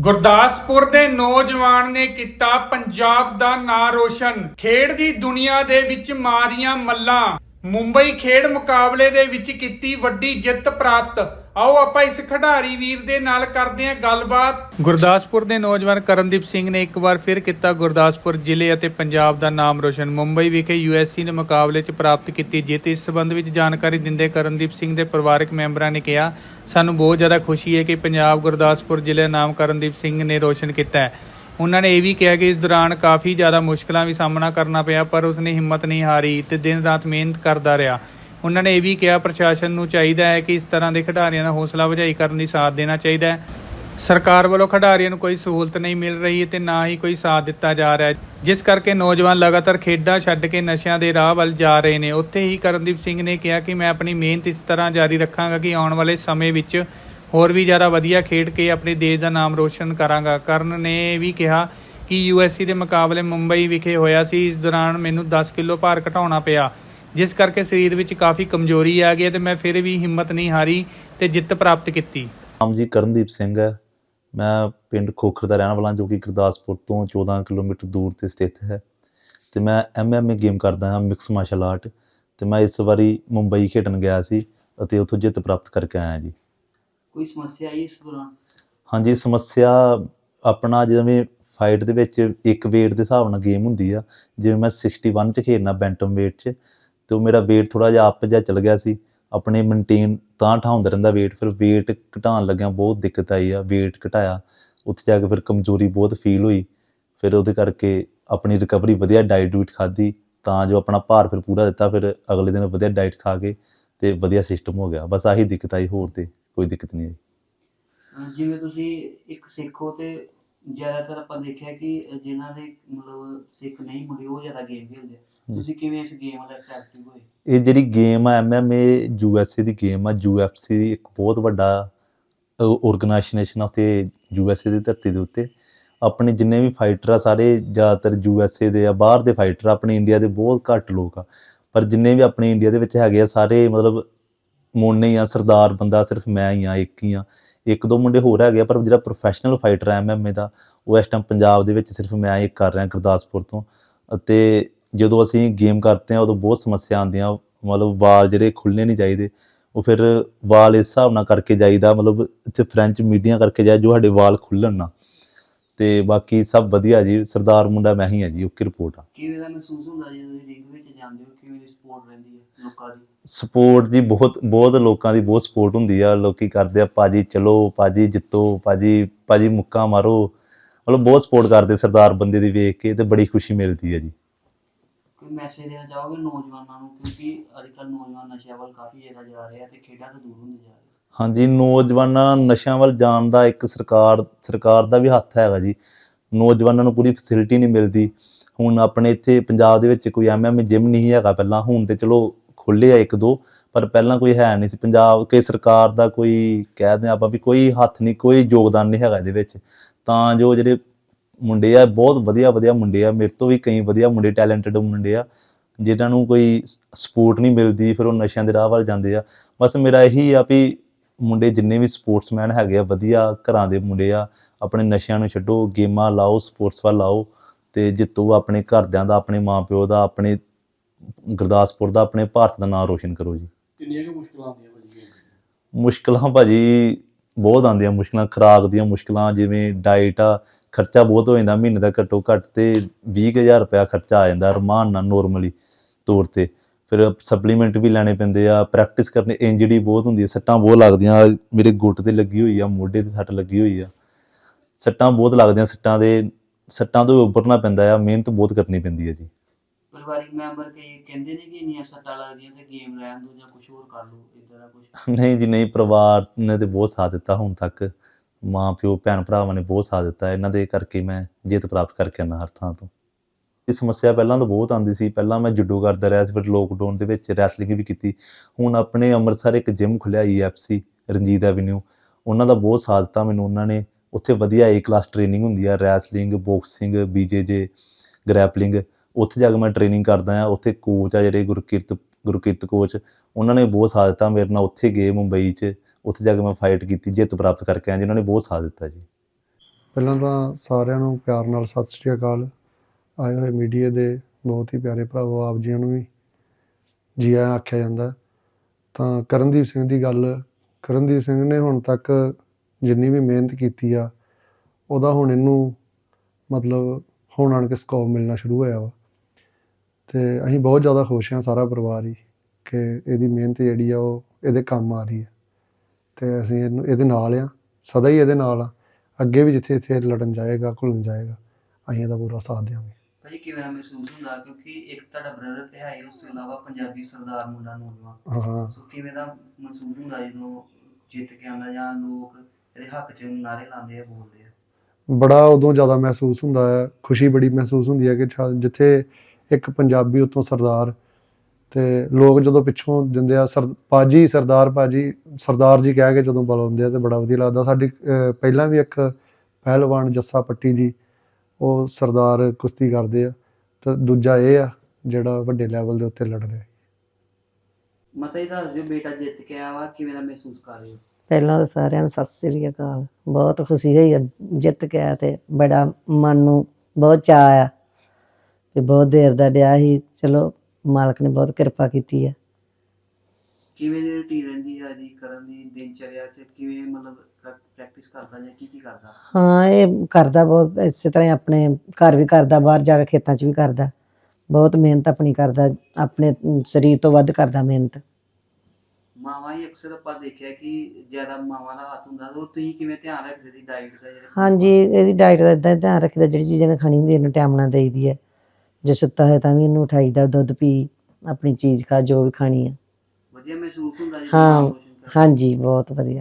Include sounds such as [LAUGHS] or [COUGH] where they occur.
ਗੁਰਦਾਸਪੁਰ ਦੇ ਨੌਜਵਾਨ ਨੇ ਕੀਤਾ ਪੰਜਾਬ ਦਾ ਨਾਂ ਰੋਸ਼ਨ। ਖੇਡ ਦੀ ਦੁਨੀਆ ਦੇ ਵਿੱਚ ਮਾਰੀਆਂ ਮੱਲਾਂ। ਮੁੰਬਈ ਖੇਡ ਮੁਕਾਬਲੇ ਦੇ ਵਿੱਚ ਕੀਤੀ ਵੱਡੀ ਜਿੱਤ ਪ੍ਰਾਪਤ। ਆਓ ਆਪਾਂ ਇਸ ਖਿਡਾਰੀ ਵੀਰ ਦੇ ਨਾਲ ਕਰਦੇ ਹਾਂ ਗੱਲਬਾਤ। ਗੁਰਦਾਸਪੁਰ ਦੇ ਨੌਜਵਾਨ ਕਰਨਦੀਪ ਸਿੰਘ ਨੇ ਇੱਕ ਵਾਰ ਫਿਰ ਕੀਤਾ ਗੁਰਦਾਸਪੁਰ ਜ਼ਿਲ੍ਹੇ ਅਤੇ ਪੰਜਾਬ ਦਾ ਨਾਮ ਰੋਸ਼ਨ। ਮੁੰਬਈ ਵਿਖੇ ਯੂਐਸਸੀ ਦੇ ਮੁਕਾਬਲੇ 'ਚ ਪ੍ਰਾਪਤ ਕੀਤੀ ਜਿੱਤ। ਇਸ ਸਬੰਧ ਵਿੱਚ ਜਾਣਕਾਰੀ ਦਿੰਦੇ ਕਰਨਦੀਪ ਸਿੰਘ ਦੇ ਪਰਿਵਾਰਕ ਮੈਂਬਰਾਂ ਨੇ ਕਿਹਾ, ਸਾਨੂੰ ਬਹੁਤ ਜ਼ਿਆਦਾ ਖੁਸ਼ੀ ਹੈ ਕਿ ਪੰਜਾਬ ਗੁਰਦਾਸਪੁਰ ਜ਼ਿਲ੍ਹੇ ਦਾ ਨਾਮ ਕਰਨਦੀਪ ਸਿੰਘ ਨੇ ਰੋਸ਼ਨ ਕੀਤਾ ਹੈ। ਉਹਨਾਂ ਨੇ ਇਹ ਵੀ ਕਿਹਾ ਕਿ ਇਸ ਦੌਰਾਨ ਕਾਫੀ ਜ਼ਿਆਦਾ ਮੁਸ਼ਕਲਾਂ ਵੀ ਸਾਹਮਣਾ ਕਰਨਾ ਪਿਆ, ਪਰ ਉਸਨੇ ਹਿੰਮਤ ਨਹੀਂ ਹਾਰੀ ਤੇ ਦਿਨ ਰਾਤ ਮਿਹਨਤ ਕਰਦਾ ਰਿਹਾ। ਉਹਨਾਂ ਨੇ ਇਹ ਵੀ ਕਿਹਾ, ਪ੍ਰਸ਼ਾਸਨ ਨੂੰ ਚਾਹੀਦਾ ਹੈ ਕਿ ਇਸ ਤਰ੍ਹਾਂ ਦੇ ਖਿਡਾਰੀਆਂ ਦਾ ਹੌਸਲਾ ਵਜਾਈ ਕਰਨ ਦੀ ਸਾਥ ਦੇਣਾ ਚਾਹੀਦਾ ਹੈ। ਸਰਕਾਰ ਵੱਲੋਂ ਖਿਡਾਰੀਆਂ ਨੂੰ ਕੋਈ ਸਹੂਲਤ ਨਹੀਂ ਮਿਲ ਰਹੀ ਹੈ ਤੇ ਨਾ ਹੀ ਕੋਈ ਸਾਥ ਦਿੱਤਾ ਜਾ ਰਿਹਾ ਜਿਸ ਕਰਕੇ ਨੌਜਵਾਨ ਲਗਾਤਾਰ ਖੇਡਾਂ ਛੱਡ ਕੇ ਨਸ਼ਿਆਂ ਦੇ ਰਾਹ ਵੱਲ ਜਾ ਰਹੇ ਨੇ। ਉੱਥੇ ਹੀ ਕਰਨਦੀਪ ਸਿੰਘ ਨੇ ਕਿਹਾ ਕਿ ਮੈਂ ਆਪਣੀ ਮਿਹਨਤ ਇਸ ਤਰ੍ਹਾਂ ਜਾਰੀ ਰੱਖਾਂਗਾ ਕਿ ਆਉਣ ਵਾਲੇ ਸਮੇਂ ਵਿੱਚ ਹੋਰ ਵੀ ਜ਼ਿਆਦਾ ਵਧੀਆ ਖੇਡ ਕੇ ਆਪਣੇ ਦੇਸ਼ ਦਾ ਨਾਮ ਰੋਸ਼ਨ ਕਰਾਂਗਾ। ਕਰਨ ਨੇ ਇਹ ਵੀ ਕਿਹਾ ਕਿ ਯੂਐਸਸੀ ਦੇ ਮੁਕਾਬਲੇ ਮੁੰਬਈ ਵਿਖੇ ਹੋਇਆ ਸੀ। ਇਸ ਦੌਰਾਨ ਮੈਨੂੰ 10 ਕਿਲੋ ਭਾਰ ਘਟਾਉਣਾ ਪਿਆ। ਜਿਸ ਕਰਕੇ ਸਰੀਰ ਵਿੱਚ ਕਾਫੀ ਕਮਜ਼ੋਰੀ ਆ ਗਈ ਤੇ ਮੈਂ ਫਿਰ ਵੀ ਹਿੰਮਤ ਨਹੀਂ ਹਾਰੀ ਤੇ ਜਿੱਤ ਪ੍ਰਾਪਤ ਕੀਤੀ। ਨਾਮ ਜੀ ਕਰਨਦੀਪ ਸਿੰਘ ਹੈ। ਮੈਂ ਪਿੰਡ ਖੋਖਰ ਦਾ ਰਹਿਣ ਵਾਲਾ ਜੋ ਕਿ ਗੁਰਦਾਸਪੁਰ ਤੋਂ 14 ਕਿਲੋਮੀਟਰ ਦੂਰ ਤੇ ਸਥਿਤ ਹੈ। ਤੇ ਮੈਂ ਐਮਐਮਏ ਗੇਮ ਕਰਦਾ ਹਾਂ ਮਿਕਸ ਮਾਰਸ਼ਲ ਆਰਟ। ਤੇ ਮੈਂ ਇਸ ਵਾਰੀ ਮੁੰਬਈ ਖੇਡਣ ਗਿਆ ਸੀ ਅਤੇ ਉੱਥੋਂ ਜਿੱਤ ਪ੍ਰਾਪਤ ਕਰਕੇ ਆਇਆ ਜੀ। ਕੋਈ ਸਮੱਸਿਆ ਆਈ ਇਸ ਦੌਰਾਨ? ਹਾਂਜੀ ਸਮੱਸਿਆ ਆਪਣਾ ਜਿਵੇਂ ਫਾਈਟ ਦੇ ਵਿੱਚ ਇੱਕ weight ਦੇ ਹਿਸਾਬ ਨਾਲ ਗੇਮ ਹੁੰਦੀ ਆ। ਜਿਵੇਂ ਮੈਂ 61 ਚ ਖੇਡਣਾ ਬੈਂਟਮ weight ਚ। ਤੇ ਉਹ ਮੇਰਾ weight ਥੋੜਾ ਜਿਹਾ ਅੱਪ ਜਿਹਾ ਚਲ ਗਿਆ ਸੀ। ਆਪਣੇ ਮੇਨਟੇਨ ਤਾਂ ਠਾਉਂਦਾ ਰਹਿੰਦਾ weight, ਫਿਰ weight ਘਟਾਉਣ ਲੱਗਿਆ ਬਹੁਤ ਦਿੱਕਤ ਆਈ ਆ, weight ਘਟਾਇਆ। ਉੱਥੇ ਜਾ ਕੇ ਫਿਰ ਕਮਜ਼ੋਰੀ ਬਹੁਤ ਫੀਲ ਹੋਈ। ਫਿਰ ਉਹਦੇ ਕਰਕੇ ਆਪਣੀ ਰਿਕਵਰੀ ਵਧੀਆ ਡਾਈਟ ਡੂਟ ਖਾਧੀ, ਤਾਂ ਜੋ ਆਪਣਾ ਭਾਰ ਫਿਰ ਪੂਰਾ ਦਿੱਤਾ, ਫਿਰ ਅਗਲੇ ਦਿਨ ਵਧੀਆ ਡਾਈਟ ਖਾ ਕੇ ਤੇ ਵਧੀਆ ਸਿਸਟਮ ਹੋ ਗਿਆ। ਬਸ ਆਹੀ ਦਿੱਕਤ ਆਈ, ਹੋਰ ਤੇ ਕੋਈ ਦਿੱਕਤ ਨਹੀਂ ਆਈ। ਜਿਵੇਂ ਤੁਸੀਂ ਇੱਕ ਸਿੱਖ ਹੋ ਤੇ ਜ਼ਿਆਦਾਤਰ ਆਪਾਂ ਦੇਖਿਆ ਕਿ ਜਿਨ੍ਹਾਂ ਦੇ ਮਤਲਬ ਸਿੱਖ ਨਹੀਂ ਮੁੰਡੇ ਉਹ ਜ਼ਿਆਦਾ ਗੇਮ ਖੇਡਦੇ ਆ। ਤੁਸੀਂ ਕਿਵੇਂ ਇਸ ਗੇਮ ਨਾਲ ਐਕਟਿਵ ਹੋਏ? ਇਹ ਜਿਹੜੀ ਗੇਮ ਆ ਐਮਐਮਏ ਯੂਐਸਏ ਦੀ ਗੇਮ ਆ ਯੂਐਫਸੀ ਦੀ ਇੱਕ ਬਹੁਤ ਵੱਡਾ ਆਰਗੇਨਾਈਜੇਸ਼ਨ ਆ ਤੇ ਯੂਐਸਏ ਦੀ ਧਰਤੀ ਦੇ ਉੱਤੇ। ਆਪਣੇ ਜਿੰਨੇ ਵੀ ਫਾਈਟਰ ਆ ਸਾਰੇ ਜ਼ਿਆਦਾਤਰ ਯੂਐਸਏ ਦੇ ਆ ਬਾਹਰ ਦੇ ਫਾਈਟਰ ਆਪਣੇ ਇੰਡੀਆ ਦੇ ਬਹੁਤ ਘੱਟ ਲੋਕ ਆ। ਪਰ ਜਿੰਨੇ ਵੀ ਆਪਣੇ ਇੰਡੀਆ ਦੇ ਵਿੱਚ ਹੈਗੇ ਆ ਸਾਰੇ ਮਤਲਬ ਮੋਨੇ ਹੀ ਆ ਸਰਦਾਰ ਬੰਦਾ ਸਿਰਫ ਮੈਂ ਹੀ ਆ ਇੱਕ ਹੀ ਆ। ਇੱਕ ਦੋ ਮੁੰਡੇ ਹੋਰ ਹੈਗੇ ਆ, ਪਰ ਜਿਹੜਾ ਪ੍ਰੋਫੈਸ਼ਨਲ ਫਾਈਟਰ ਆ ਐਮਐਮਏ ਦਾ, ਉਹ ਇਸ ਟਾਈਮ ਪੰਜਾਬ ਦੇ ਵਿੱਚ ਸਿਰਫ ਮੈਂ ਇੱਕ ਕਰ ਰਿਹਾ ਗੁਰਦਾਸਪੁਰ ਤੋਂ। ਅਤੇ ਜਦੋਂ ਅਸੀਂ ਗੇਮ ਕਰਦੇ ਹਾਂ, ਉਦੋਂ ਬਹੁਤ ਸਮੱਸਿਆ ਆਉਂਦੀਆਂ ਮਤਲਬ ਵਾਲ ਜਿਹੜੇ ਖੁੱਲ੍ਹਣੇ ਨਹੀਂ ਚਾਹੀਦੇ। ਉਹ ਫਿਰ ਵਾਲ ਇਸ ਹਿਸਾਬ ਨਾਲ ਕਰਕੇ ਜਾਈਦਾ, ਮਤਲਬ ਇੱਥੇ ਫ੍ਰੈਂਚ ਮੀਡੀਆ ਕਰਕੇ ਜਾਏ ਜੋ ਸਾਡੇ ਵਾਲ ਖੁੱਲਣ ਨਾ। ਤੇ ਬਾਕੀ ਸਭ ਵਧੀਆ ਜੀ ਸਰਦਾਰ ਮੁੰਡਾ ਮੈਂ ਹੀ ਆ ਜੀ ਓਕੇ ਰਿਪੋਰਟ ਆ। ਕਿਵੇਂ ਦਾ ਮਹਿਸੂਸ ਹੁੰਦਾ ਜਦੋਂ ਤੁਸੀਂ ਰਿੰਗ ਵਿੱਚ ਜਾਂਦੇ ਹੋ ਕਿਵੇਂ ਦੀ ਸਪੋਰਟ ਰਹਿੰਦੀ ਹੈ ਲੋਕਾਂ ਦੀ? ਸਪੋਰਟ ਜੀ ਬਹੁਤ ਬਹੁਤ ਲੋਕਾਂ ਦੀ ਬਹੁਤ ਸਪੋਰਟ ਹੁੰਦੀ ਆ ਲੋਕੀ ਕਰਦੇ ਆ ਪਾਜੀ ਚਲੋ ਪਾਜੀ ਜਿੱਤੋ ਪਾਜੀ ਪਾਜੀ ਮੁੱਕਾ ਮਾਰੋ। ਮਤਲਬ ਬਹੁਤ ਸਪੋਰਟ ਕਰਦੇ ਸਰਦਾਰ ਬੰਦੇ ਦੀ ਵੇਖ ਕੇ ਤੇ ਬੜੀ ਖੁਸ਼ੀ ਮਿਲਦੀ ਹੈ ਜੀ। ਕੋਈ ਮੈਸੇਜ ਦੇਣਾ ਚਾਹੋਗੇ ਨੌਜਵਾਨਾਂ ਨੂੰ? ਕਿਉਂਕਿ ਅੱਜ ਕੱਲ੍ਹ ਨੌਜਵਾਨ ਨਸ਼ਿਆਂ ਵੱਲ ਕਾਫੀ ਜ਼ਿਆਦਾ ਜਾ ਰਹੇ ਆ ਤੇ ਖੇਡਾਂ ਤੋਂ ਦੂਰ ਹੁੰਦੇ ਜਾ ਰਹੇ ਆ। ਹਾਂਜੀ, ਨੌਜਵਾਨਾਂ ਨਸ਼ਿਆਂ ਵੱਲ ਜਾਣ ਦਾ ਇੱਕ ਸਰਕਾਰ ਸਰਕਾਰ ਦਾ ਵੀ ਹੱਥ ਹੈਗਾ ਜੀ। ਨੌਜਵਾਨਾਂ ਨੂੰ ਪੂਰੀ ਫੈਸਿਲਿਟੀ ਨਹੀਂ ਮਿਲਦੀ। ਹੁਣ ਆਪਣੇ ਇੱਥੇ ਪੰਜਾਬ ਦੇ ਵਿੱਚ ਕੋਈ ਐਮਐਮ ਜਿਮ ਨਹੀਂ ਹੈਗਾ ਪਹਿਲਾਂ। ਹੁਣ ਤੇ ਚਲੋ ਖੁੱਲੇ ਆ ਇੱਕ ਦੋ, ਪਰ ਪਹਿਲਾਂ ਕੋਈ ਹੈ ਨਹੀਂ ਸੀ। ਪੰਜਾਬ ਕੇ ਸਰਕਾਰ ਦਾ ਕੋਈ ਕਹਿ ਦਿਆਂ ਆਪਾਂ ਵੀ ਕੋਈ ਹੱਥ ਨਹੀਂ, ਕੋਈ ਯੋਗਦਾਨ ਨਹੀਂ ਹੈਗਾ ਇਹਦੇ ਵਿੱਚ। ਤਾਂ ਜੋ ਜਿਹੜੇ ਮੁੰਡੇ ਆ, ਬਹੁਤ ਵਧੀਆ ਵਧੀਆ ਮੁੰਡੇ ਆ। ਮੇਰੇ ਤੋਂ ਵੀ ਕਈ ਵਧੀਆ ਮੁੰਡੇ ਟੈਲੈਂਟਡ ਮੁੰਡੇ ਆ, ਜਿਨ੍ਹਾਂ ਨੂੰ ਕੋਈ ਸਪੋਰਟ ਨਹੀਂ ਮਿਲਦੀ, ਫਿਰ ਉਹ ਨਸ਼ਿਆਂ ਦੇ ਰਾਹ ਵੱਲ ਜਾਂਦੇ ਆ। ਬਸ ਮੇਰਾ ਇਹੀ ਆ ਵੀ ਮੁੰਡੇ ਜਿੰਨੇ ਵੀ ਸਪੋਰਟਸਮੈਨ ਹੈਗੇ ਆ ਵਧੀਆ ਘਰਾਂ ਦੇ ਮੁੰਡੇ ਆ ਆਪਣੇ ਨਸ਼ਿਆਂ ਨੂੰ ਛੱਡੋ ਗੇਮਾਂ ਲਾਓ ਸਪੋਰਟਸ ਵੱਲ ਲਾਓ ਤੇ ਜਿੱਤੋ ਆਪਣੇ ਘਰਦਿਆਂ ਦਾ ਆਪਣੇ ਮਾਪਿਓ ਦਾ ਆਪਣੇ ਗੁਰਦਾਸਪੁਰ ਦਾ ਆਪਣੇ ਭਾਰਤ ਦਾ ਨਾਮ ਰੋਸ਼ਨ ਕਰੋ ਜੀ। ਕਿੰਨੀਆਂ ਕੁ ਮੁਸ਼ਕਲਾਂ ਆਉਂਦੀਆਂ ਭਾਜੀ ਗੇਮ ਮੁਸ਼ਕਲਾਂ ਭਾਜੀ ਬਹੁਤ ਆਉਂਦੀਆਂ ਮੁਸ਼ਕਲਾਂ ਖੁਰਾਕ ਦੀਆਂ ਮੁਸ਼ਕਲਾਂ ਜਿਵੇਂ ਡਾਈਟ ਆ ਖਰਚਾ ਬਹੁਤ ਹੋ ਜਾਂਦਾ ਮਹੀਨੇ ਦਾ ਘੱਟੋ ਘੱਟ ਤੇ 20000 ਰੁਪਇਆ ਖਰਚਾ ਆ ਜਾਂਦਾ ਰਮਾਨ ਨਾਲ ਨੋਰਮਲੀ ਤੌਰ ਤੇ। ਫਿਰ ਸਪਲੀਮੈਂਟ ਵੀ ਲੈਣੇ ਪੈਂਦੇ ਆ ਪ੍ਰੈਕਟਿਸ ਕਰਨੀ ਇੰਜਰੀ ਬਹੁਤ ਹੁੰਦੀ ਹੈ ਸੱਟਾਂ ਬਹੁਤ ਲੱਗਦੀਆਂ ਮੇਰੇ ਗੁੱਟ ਤੇ ਲੱਗੀ ਹੋਈ ਆ ਮੋਢੇ ਤੇ ਸੱਟ ਲੱਗੀ ਹੋਈ ਆ। ਸੱਟਾਂ ਬਹੁਤ ਲੱਗਦੀਆਂ ਸੱਟਾਂ ਦੇ ਸੱਟਾਂ ਤੋਂ ਉੱਭਰਨਾ ਪੈਂਦਾ ਆ ਮਿਹਨਤ ਬਹੁਤ ਕਰਨੀ ਪੈਂਦੀ ਹੈ ਜੀ। ਪਰਿਵਾਰਿਕ ਮੈਂਬਰ ਕਈ ਕਹਿੰਦੇ ਨੇ ਕਿ ਇੰਨੀਆਂ ਸੱਟਾਂ ਲੱਗਦੀਆਂ ਤੇ ਗੇਮ ਰਹਿਣ ਦਿਓ ਜਾਂ ਕੁਝ ਹੋਰ ਕਰ ਲਓ ਇਦਾਂ ਦਾ ਕੁਝ [LAUGHS] ਨਹੀਂ ਜੀ ਨਹੀਂ ਪਰਿਵਾਰ ਨੇ ਤੇ ਬਹੁਤ ਸਾਥ ਦਿੱਤਾ ਹੁਣ ਤੱਕ। ਮਾਂ ਪਿਓ ਭੈਣ ਭਰਾਵਾਂ ਨੇ ਬਹੁਤ ਸਾਥ ਦਿੱਤਾ ਇਹਨਾਂ ਦੇ ਕਰਕੇ ਮੈਂ ਜਿੱਤ ਪ੍ਰਾਪਤ ਕਰਕੇ ਆਉਣਾ ਹਰ ਥਾਂ ਤੋਂ। ਇਹ ਸਮੱਸਿਆ ਪਹਿਲਾਂ ਤਾਂ ਬਹੁਤ ਆਉਂਦੀ ਸੀ। ਪਹਿਲਾਂ ਮੈਂ ਜੁੱਡੋ ਕਰਦਾ ਰਿਹਾ ਸੀ, ਫਿਰ ਲੋਕਡਾਊਨ ਦੇ ਵਿੱਚ ਰੈਸਲਿੰਗ ਵੀ ਕੀਤੀ। ਹੁਣ ਆਪਣੇ ਅੰਮ੍ਰਿਤਸਰ ਇੱਕ ਜਿਮ ਖੁੱਲਿਆ EFC ਰਣਜੀਤ ਐਵਨਿਊ ਉਹਨਾਂ ਦਾ ਬਹੁਤ ਸਾਥ ਦਿੱਤਾ ਮੈਨੂੰ ਉਹਨਾਂ ਨੇ, ਉੱਥੇ ਵਧੀਆ ਏ ਕਲਾਸ ਟ੍ਰੇਨਿੰਗ ਹੁੰਦੀ ਆ ਰੈਸਲਿੰਗ ਬਾਕਸਿੰਗ BJJ ਗ੍ਰੈਪਲਿੰਗ ਉੱਥੇ ਜਾ ਕੇ ਮੈਂ ਟ੍ਰੇਨਿੰਗ ਕਰਦਾ ਆ, ਉੱਥੇ ਕੋਚ ਆ ਜਿਹੜੇ ਗੁਰਕੀਰਤ ਗੁਰਕੀਰਤ ਕੋਚ ਉਹਨਾਂ ਨੇ ਬਹੁਤ ਸਾਥ ਦਿੱਤਾ ਮੇਰੇ ਨਾਲ, ਉੱਥੇ ਗਏ ਮੁੰਬਈ 'ਚ। ਉੱਥੇ ਜਾ ਕੇ ਮੈਂ ਫਾਈਟ ਕੀਤੀ, ਜਿੱਤ ਪ੍ਰਾਪਤ ਕਰਕੇ ਆਇਆ ਜਿਨ੍ਹਾਂ ਨੇ ਬਹੁਤ ਸਾਥ ਦਿੱਤਾ ਜੀ। ਪਹਿਲਾਂ ਤਾਂ ਸਾਰਿਆਂ ਨੂੰ ਪਿਆਰ ਨਾਲ ਸਤਿ ਸ੍ਰੀ ਅਕਾਲ। ਆਏ ਹੋਏ ਮੀਡੀਆ ਦੇ ਬਹੁਤ ਹੀ ਪਿਆਰੇ ਭਰਾਵੋ, ਆਪ ਜੀਆਂ ਨੂੰ ਵੀ ਜੀ ਆਇਆਂ ਆਖਿਆ ਜਾਂਦਾ। ਤਾਂ ਕਰਨਦੀਪ ਸਿੰਘ ਦੀ ਗੱਲ, ਕਰਨਦੀਪ ਸਿੰਘ ਨੇ ਹੁਣ ਤੱਕ ਜਿੰਨੀ ਵੀ ਮਿਹਨਤ ਕੀਤੀ ਆ, ਉਹਦਾ ਹੁਣ ਇਹਨੂੰ ਮਤਲਬ ਹੁਣ ਆਣ ਕੇ ਸਕੋਪ ਮਿਲਣਾ ਸ਼ੁਰੂ ਹੋਇਆ ਵਾ। ਤੇ ਅਸੀਂ ਬਹੁਤ ਜ਼ਿਆਦਾ ਖੁਸ਼ ਹਾਂ ਸਾਰਾ ਪਰਿਵਾਰ ਹੀ ਕਿ ਇਹਦੀ ਮਿਹਨਤ ਜਿਹੜੀ ਆ, ਉਹ ਇਹਦੇ ਕੰਮ ਆ ਰਹੀ ਹੈ ਤੇ ਅਸੀਂ ਇਹਨੂੰ, ਇਹਦੇ ਨਾਲ ਆ, ਸਦਾ ਹੀ ਇਹਦੇ ਨਾਲ ਆ। ਅੱਗੇ ਵੀ ਜਿੱਥੇ ਇੱਥੇ ਲੜਨ ਜਾਏਗਾ, ਘੁਲਣ ਜਾਏਗਾ, ਅਸੀਂ ਇਹਦਾ ਪੂਰਾ ਸਾਥ ਦੇਵਾਂਗੇ ਭਾਜੀ ਕਿਵੇਂ ਮਹਿਸੂਸ ਹੁੰਦਾ? ਕਿਉਂਕਿ ਇੱਕ ਤੁਹਾਡਾ ਬ੍ਰਦਰ ਤੇ ਹੈ ਹੀ, ਉਸ ਤੋਂ ਇਲਾਵਾ ਪੰਜਾਬੀ ਸਰਦਾਰ ਮੁੰਡਾ ਨੌਜਵਾਨ। ਹਾਂ। ਸੋ ਕਿਵੇਂ ਦਾ ਮਹਿਸੂਸ ਹੁੰਦਾ ਜਦੋਂ ਜਿੱਤ ਕੇ ਆਉਂਦਾ ਜਾਂ ਲੋਕ ਇਹਦੇ ਹੱਕ 'ਚ ਨਾਰੇ ਲਾਉਂਦੇ ਆ ਬੋਲਦੇ ਆ? ਬੜਾ ਉਦੋਂ ਜ਼ਿਆਦਾ ਮਹਿਸੂਸ ਹੁੰਦਾ ਹੈ ਖੁਸ਼ੀ ਬੜੀ ਮਹਿਸੂਸ ਹੁੰਦੀ ਹੈ ਕਿ ਛਾ- ਜਿੱਥੇ ਇੱਕ ਪੰਜਾਬੀ ਉਤੋਂ ਸਰਦਾਰ ਤੇ ਲੋਕ ਜਦੋਂ ਪਿੱਛੋਂ ਦਿੰਦੇ ਆ ਸਰ ਪਾਜੀ ਸਰਦਾਰ ਪਾਜੀ ਸਰਦਾਰ ਜੀ ਕਹਿ ਕੇ ਜਦੋਂ ਬੁਲਾਉਂਦੇ ਆ ਤੇ ਬੜਾ ਵਧੀਆ ਲੱਗਦਾ। ਸਾਡੀ ਅਹ, ਪਹਿਲਾਂ ਵੀ ਇੱਕ ਪਹਿਲਵਾਨ ਜੱਸਾ ਪੱਟੀ ਜੀ ਉਹ ਸਰਦਾਰ ਕੁਸ਼ਤੀ ਕਰਦੇ ਆ ਤੇ ਦੂਜਾ ਇਹ ਆ ਜਿਹੜਾ ਵੱਡੇ ਲੈਵਲ ਦੇ ਉੱਤੇ ਲੜ ਰਿਹਾ। ਮਤਾ ਇਹ ਦੱਸ ਦਿਓ ਬੇਟਾ ਜਿੱਤ ਕੇ ਆਇਆ ਵਾ ਕਿਵੇਂ ਦਾ ਮਹਿਸੂਸ ਕਰ ਰਹੇ ਹੋ? ਪਹਿਲਾਂ ਤਾਂ ਸਾਰਿਆਂ ਨੂੰ ਸਤਿ ਸ੍ਰੀ ਅਕਾਲ। ਬਹੁਤ ਖੁਸ਼ੀ ਹੋਈ ਆ ਜਿੱਤ ਕੇ ਆਇਆ ਤੇ ਬੜਾ ਮਨ ਨੂੰ ਬਹੁਤ ਚਾਅ ਆ ਵੀ ਬਹੁਤ ਦੇਰ ਦਾ ਡਿਆ ਸੀ। ਚਲੋ ਮਾਲਕ ਨੇ ਬਹੁਤ ਕਿਰਪਾ ਕੀਤੀ ਆ। ਕਿਵੇਂ ਦੀ ਰੁਟੀਨ ਰਹਿੰਦੀ ਹੈ ਜੀ ਕਰਨ ਦੀ ਦਿਨਚਰਿਆ 'ਚ ਕਿਵੇਂ ਮਤਲਬ ਪ੍ਰੈਕਟਿਸ ਕਰਦਾ ਜਾਂ ਕੀ ਕੀ ਕਰਦਾ? ਹਾਂ ਇਹ ਕਰਦਾ ਬਹੁਤ ਇਸੇ ਤਰ੍ਹਾਂ ਹੀ ਆਪਣੇ ਘਰ ਵੀ ਕਰਦਾ ਬਾਹਰ ਜਾ ਕੇ ਖੇਤਾਂ 'ਚ ਵੀ ਕਰਦਾ। ਬਹੁਤ ਮਿਹਨਤ ਆਪਣੀ ਕਰਦਾ ਆਪਣੇ ਸਰੀਰ ਤੋਂ ਵੱਧ ਕਰਦਾ ਮਿਹਨਤ। ਮਾਵਾਂ ਹੀ ਅਕਸਰ ਆਪਾਂ ਦੇਖਿਆ ਕਿ ਜ਼ਿਆਦਾ ਮਾਵਾਂ ਦਾ ਹੱਥ ਹੁੰਦਾ ਉਹ ਤੁਸੀਂ ਕਿਵੇਂ ਧਿਆਨ ਰੱਖਦੇ ਦੀ ਡਾਈਟ ਦਾ ਜਿਹੜਾ ਹਾਂਜੀ ਇਹਦੀ ਡਾਈਟ ਦਾ ਇਦਾਂ ਧਿਆਨ ਰੱਖੀਦਾ ਜਿਹੜੀ ਚੀਜ਼ ਇਹਨੇ ਖਾਣੀ ਹੁੰਦੀ ਇਹਨੂੰ ਟਾਈਮ ਨਾਲ ਦੇਈਦੀ ਹੈ। ਜੇ ਸੁੱਤਾ ਤਾਂ ਵੀ ਇਹਨੂੰ ਉਠਾਈਦਾ ਦੁੱਧ ਪੀ ਆਪਣੀ ਚੀਜ਼ ਖਾ ਜੋ ਵੀ ਖਾਣੀ ਹੈ ਵਧੀਆ ਮਹਿਸੂਸ ਹੁੰਦਾ ਜੀ ਹਾਂ। ਹਾਂਜੀ ਬਹੁਤ ਵਧੀਆ